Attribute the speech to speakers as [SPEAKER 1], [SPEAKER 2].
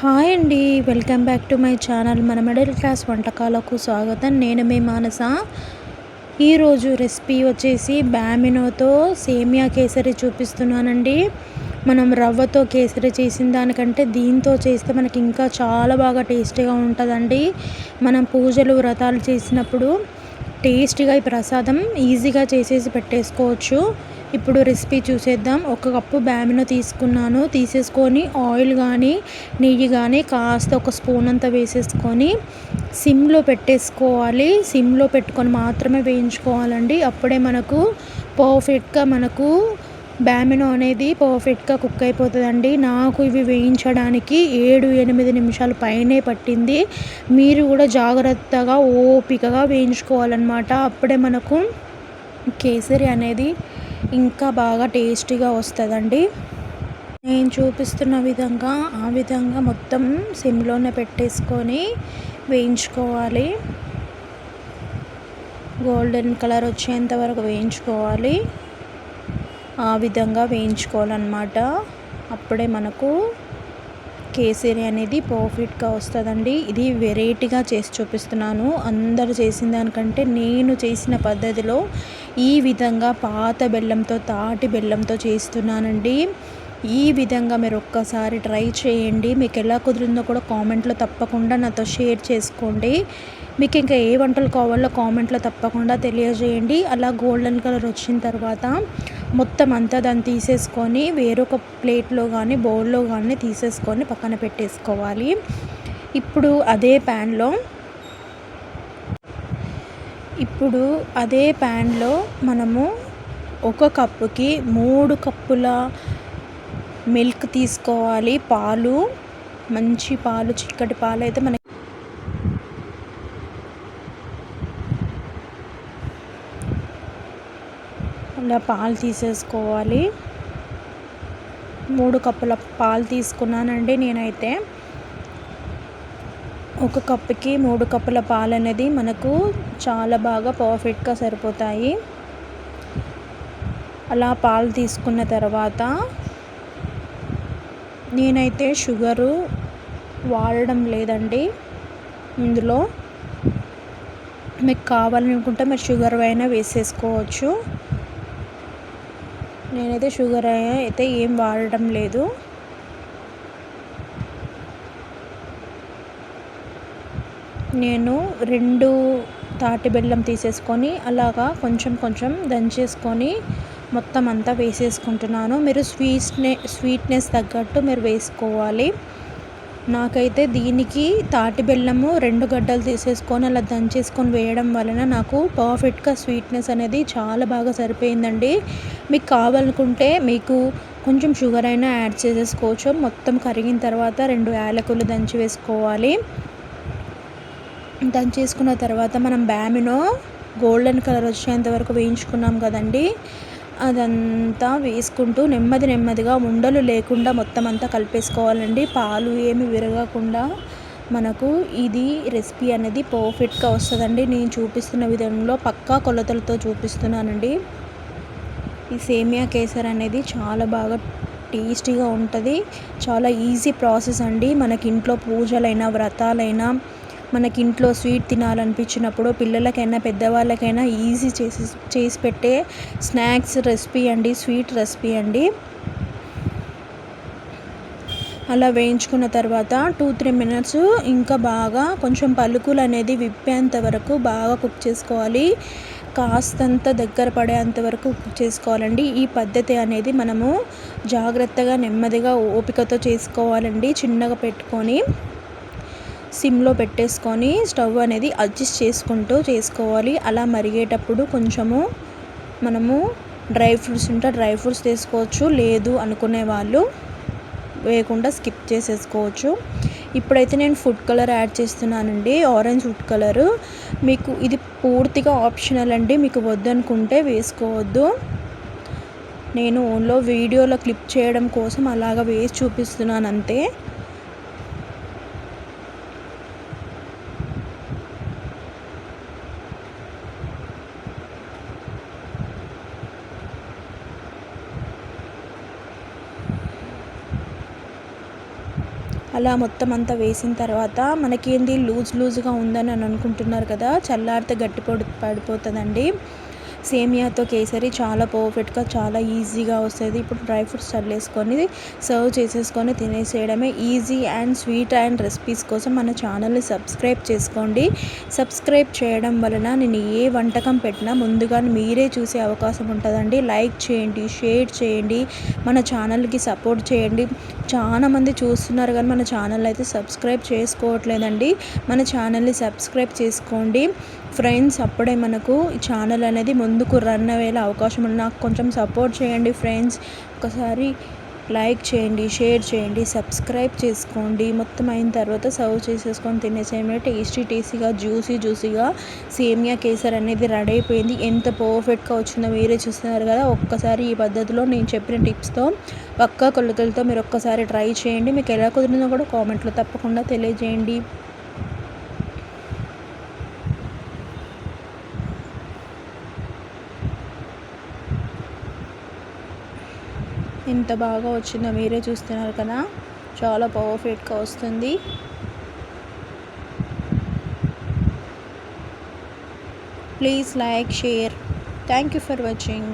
[SPEAKER 1] Hi అండి welcome back to my channel. మన middle class వంటకాలకు స్వాగతం. నేను మీ మానస. ఈరోజు రెసిపీ వచ్చేసి బ్యామినోతో సేమియా కేసరి చూపిస్తున్నానండి. మనం రవ్వతో కేసరి చేసిన దానికంటే దీంతో చేస్తే మనకి ఇంకా చాలా బాగా టేస్టీగా ఉంటుందండి. మనం పూజలు వ్రతాలు చేసినప్పుడు టేస్టీగా ఈ ప్రసాదం ఈజీగా చేసేసి పెట్టేసుకోవచ్చు. ఇప్పుడు రెసిపీ చూసేద్దాం. ఒక కప్పు బ్యామిన తీసుకున్నాను. తీసేసుకొని ఆయిల్ కానీ నెయ్యి కానీ కాస్త ఒక స్పూన్ అంతా వేసేసుకొని సిమ్లో పెట్టేసుకోవాలి. సిమ్లో పెట్టుకొని మాత్రమే వేయించుకోవాలండి. అప్పుడే మనకు పర్ఫెక్ట్గా మనకు బ్యామినో అనేది పర్ఫెక్ట్గా కుక్ అయిపోతుందండి. నాకు ఇవి వేయించడానికి ఏడు ఎనిమిది నిమిషాలు పైనే పట్టింది. మీరు కూడా జాగ్రత్తగా ఓపికగా వేయించుకోవాలన్నమాట. అప్పుడే మనకు కేసరి అనేది ఇంకా బాగా టేస్టీగా వస్తుందండి. నేను చూపిస్తున్న విధంగా ఆ విధంగా మొత్తం సిమ్లోనే పెట్టేసుకొని వేయించుకోవాలి. గోల్డెన్ కలర్ వచ్చేంత వరకు వేయించుకోవాలి. ఆ విధంగా వేయించుకోవాలన్నమాట. అప్పుడే మనకు కేసరి అనేది పర్ఫెక్ట్గా వస్తుందండి. ఇది వెరైటీగా చేసి చూపిస్తున్నాను. అందరు చేసిన దానికంటే నేను చేసిన పద్ధతిలో ఈ విధంగా పాత బెల్లంతో తాటి బెల్లంతో చేస్తున్నానండి. ఈ విధంగా మీరు ఒక్కసారి ట్రై చేయండి. మీకు ఎలా కుదిరిందో కూడా కామెంట్లో తప్పకుండా నాతో షేర్ చేసుకోండి. మీకు ఇంకా ఏ వంటలు కావాలో కామెంట్లో తప్పకుండా తెలియజేయండి. అలా గోల్డెన్ కలర్ వచ్చిన తర్వాత మొత్తం అంతా దాన్ని తీసేసుకొని వేరొక ప్లేట్లో కానీ బౌల్లో కానీ తీసేసుకొని పక్కన పెట్టేసుకోవాలి. ఇప్పుడు అదే ప్యాన్లో ఇప్పుడు అదే ప్యాన్లో మనము ఒక కప్పుకి మూడు కప్పుల మిల్క్ తీసుకోవాలి. పాలు మంచి పాలు చిక్కటి పాలు అయితే మనకి ఇలా పాలు తీసేసుకోవాలి. మూడు కప్పుల పాలు తీసుకున్నానండి నేనైతే. ఒక కప్పుకి మూడు కప్పుల పాలు అనేది మనకు చాలా బాగా పర్ఫెక్ట్గా సరిపోతాయి. అలా పాలు తీసుకున్న తర్వాత నేనైతే షుగరు వాడడం లేదండి. ఇందులో మీకు కావాలనుకుంటే మీరు షుగర్ అయినా వేసేసుకోవచ్చు. నేనైతే షుగర్ అయితే ఏం వాడటం లేదు. నేను రెండు తాటి బెల్లం తీసేసుకొని అలాగా కొంచెం కొంచెం దంచేసుకొని మొత్తం అంతా వేసేసుకుంటున్నాను. మీరు స్వీట్నే స్వీట్నెస్ తగ్గట్టు మీరు వేసుకోవాలి. నాకైతే దీనికి తాటి బెల్లము రెండు గడ్డలు తీసేసుకొని అలా దంచేసుకొని వేయడం వలన నాకు పర్ఫెక్ట్గా స్వీట్నెస్ అనేది చాలా బాగా సరిపోయిందండి. మీకు కావాలనుకుంటే మీకు కొంచెం షుగర్ అయినా యాడ్ చేసేసుకోవచ్చు. మొత్తం కరిగిన తర్వాత రెండు యాలకులు దంచి వేసుకోవాలి. దంచేసుకున్న తర్వాత మనం బ్యామినో గోల్డెన్ కలర్ వచ్చేంత వరకు వేయించుకున్నాం కదండి. అదంతా వేసుకుంటూ నెమ్మది నెమ్మదిగా ఉండలు లేకుండా మొత్తం అంతా కలిపేసుకోవాలండి. పాలు ఏమి విరగకుండా మనకు ఇది రెసిపీ అనేది పర్ఫెక్ట్గా వస్తుందండి. నేను చూపిస్తున్న విధంలో పక్కా కొలతలతో చూపిస్తున్నానండి. ఈ సేమియా కేసర్ అనేది చాలా బాగా టేస్టీగా ఉంటుంది. చాలా ఈజీ ప్రాసెస్ అండి. మనకి ఇంట్లో పూజలైనా వ్రతాలైనా మనకి ఇంట్లో స్వీట్ తినాలనిపించినప్పుడు పిల్లలకైనా పెద్దవాళ్ళకైనా ఈజీ చేసి చేసి పెట్టే స్నాక్స్ రెసిపీ అండి స్వీట్ రెసిపీ అండి. అలా వేయించుకున్న తర్వాత టూ త్రీ మినిట్స్ ఇంకా బాగా కొంచెం పలుకులు అనేది విప్పేంత వరకు బాగా కుక్ చేసుకోవాలి. కాస్తంత దగ్గర పడేంత వరకు కుక్ చేసుకోవాలండి. ఈ పద్ధతి అనేది మనము జాగ్రత్తగా నెమ్మదిగా ఓపికతో చేసుకోవాలండి చిన్నగా పెట్టుకొని. సిమ్లో పెట్టేసుకొని స్టవ్ అనేది అడ్జస్ట్ చేసుకుంటూ చేసుకోవాలి. అలా మరిగేటప్పుడు కొంచెము మనము డ్రై ఫ్రూట్స్ ఉంటే డ్రై ఫ్రూట్స్ తీసుకోవచ్చు. లేదు అనుకునే వాళ్ళు వేయకుండా స్కిప్ చేసేసుకోవచ్చు. ఇప్పుడైతే నేను ఫుడ్ కలర్ యాడ్ చేస్తున్నానండి. Orange food colour. మీకు ఇది పూర్తిగా ఆప్షనల్ అండి. మీకు వద్దనుకుంటే వేసుకోవద్దు. నేను ఓన్లో వీడియోలో క్లిప్ చేయడం కోసం అలాగ వేసి చూపిస్తున్నాను అంతే. అలా మొత్తం అంతా వేసిన తర్వాత మనకేంది లూజ్ లూజ్గా ఉందని అని అనుకుంటున్నారు కదా చల్లారితే గట్టి పడి పడిపోతుందండి. సేమియాతో కేసరి చాలా పర్ఫెక్ట్గా చాలా ఈజీగా వస్తుంది. ఇప్పుడు డ్రై ఫ్రూట్స్ చల్లేసుకొని సర్వ్ చేసేసుకొని తినేసేయడమే easy and sweet and recipes కోసం మన ఛానల్ని సబ్స్క్రైబ్ చేసుకోండి. సబ్స్క్రైబ్ చేయడం వలన నేను ఏ వంటకం పెట్టినా ముందుగా మీరే చూసే అవకాశం ఉంటుందండి. లైక్ చేయండి షేర్ చేయండి మన ఛానల్కి సపోర్ట్ చేయండి. చాలామంది చూస్తున్నారు కానీ మన ఛానల్ అయితే సబ్స్క్రైబ్ చేసుకోవట్లేదండి. మన ఛానల్ని సబ్స్క్రైబ్ చేసుకోండి. ఫ్రెండ్స్ అప్పుడే మనకు ఈ ఛానల్ అనేది ముందుకు రన్ అయ్యేలా అవకాశం ఉంది. నాకు కొంచెం సపోర్ట్ చేయండి ఫ్రెండ్స్. ఒకసారి లైక్ చేయండి షేర్ చేయండి సబ్స్క్రైబ్ చేసుకోండి. మొత్తం అయిన తర్వాత సర్వ్ చేసేసుకొని తినేసేయమే టేస్టీ టేస్టీగా జ్యూసీ జ్యూసీగా సేమియా కేసర్ అనేది రెడీ అయిపోయింది. ఎంత పర్ఫెక్ట్గా వచ్చిందో మీరే చూస్తున్నారు కదా. ఒక్కసారి ఈ పద్ధతిలో నేను చెప్పిన టిప్స్తో పక్క కొలతలతో మీరు ఒక్కసారి ట్రై చేయండి. మీకు ఎలా కుదిరిందో కూడా కామెంట్లో తప్పకుండా తెలియజేయండి. ఎంత బాగా వచ్చిందో మీరే చూస్తున్నారు కదా. చాలా పర్ఫెక్ట్గా వస్తుంది. Please like share thank you for watching